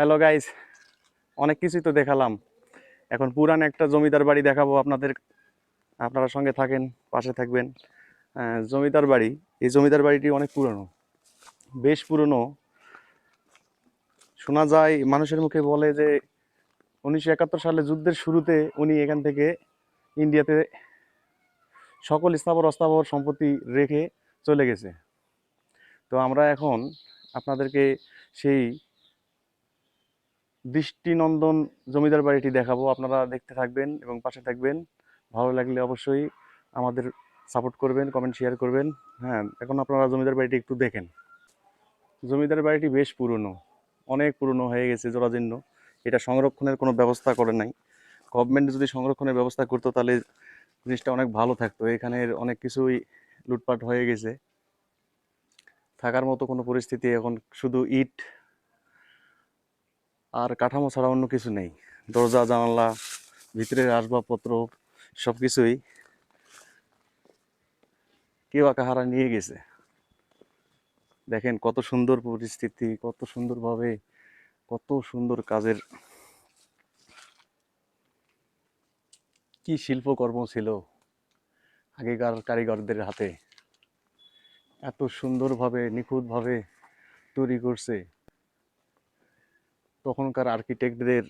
Hello guys অনেক কিছুই তো দেখালাম। এখন পুরান একটা জমিদার বাড়ি দেখাবো আপনাদের। আপনারা সঙ্গে থাকেন, পাশে থাকবেন। জমিদার বাড়ি। এই জমিদার বাড়িটি অনেক পুরনো। বেশ পুরনো। শোনা যায়, মানুষের মুখে বলে যে উনিশশো একাত্তর সালে যুদ্ধের শুরুতে উনি এখান থেকে ইন্ডিয়াতে সকল স্থাবর, অস্থাবর সম্পত্তি রেখে চলে গেছে। তো আমরা এখন আপনাদেরকে সেই দৃষ্টিনন্দন জমিদার বাড়িটি দেখাবো। আপনারা দেখতে থাকবেন এবং পাশে থাকবেন। ভালো লাগলে অবশ্যই আমাদের সাপোর্ট করবেন, কমেন্ট, শেয়ার করবেন। হ্যাঁ এখন আপনারা জমিদার বাড়িটি একটু দেখেন। জমিদার বাড়িটি বেশ পুরনো, অনেক পুরনো হয়ে গেছে জরাজীর্ণ। এটা সংরক্ষণের কোনো ব্যবস্থা করে নাই। গভর্নমেন্ট যদি সংরক্ষণের ব্যবস্থা করতো, তাহলে জিনিসটা অনেক ভালো থাকতো। এখানের অনেক কিছুই লুটপাট হয়ে গেছে। থাকার মতো কোনো পরিস্থিতি এখন শুধু ইট আর কাঠামো ছাড়া অন্য কিছু নেই। দরজা, জানালা, ভিতরের আসবাবপত্র সব কিছুই কেউ আকাহারা নিয়ে গেছে। দেখেন কত সুন্দর পরিস্থিতি, কত সুন্দরভাবে, কত সুন্দর কাজের কি শিল্পকর্ম ছিল আগেকার কারিগরদের হাতে। এত সুন্দরভাবে, নিখুঁতভাবে তৈরি করছে। তখনকার আর্কিটেক্টদের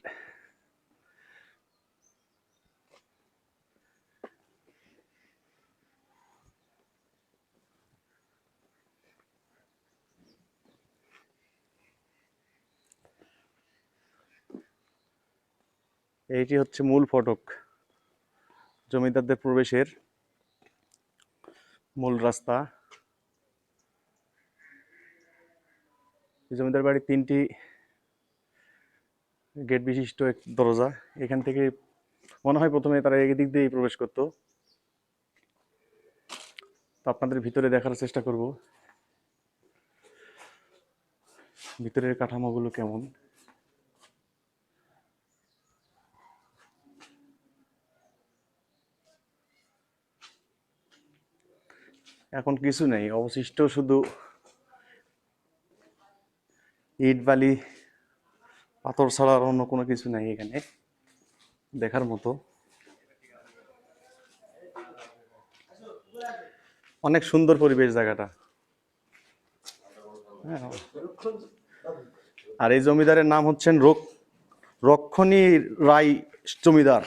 এইটি হচ্ছে মূল ফটক। জমিদারদের প্রবেশের মূল রাস্তা। জমিদার বাড়ি তিনটি গেট বিশিষ্ট এক দরজা। এখান থেকে মনে হয় প্রথমে তারা এদিক দিয়েই প্রবেশ করতো। তো আপনাদের ভিতরে দেখার চেষ্টা করব। ভিতরের কাঠামোগুলো কেমন? এখন কিছু নেই, অবশিষ্ট শুধু ইট বালি পাথর ছাড়া আর অন্য কোনো কিছু নাই এখানে, দেখার মতো। অনেক সুন্দর পরিবেশ জায়গাটা। হ্যাঁ। আর এই জমিদারের নাম হচ্ছেন রক রক্ষণী রায় জমিদার।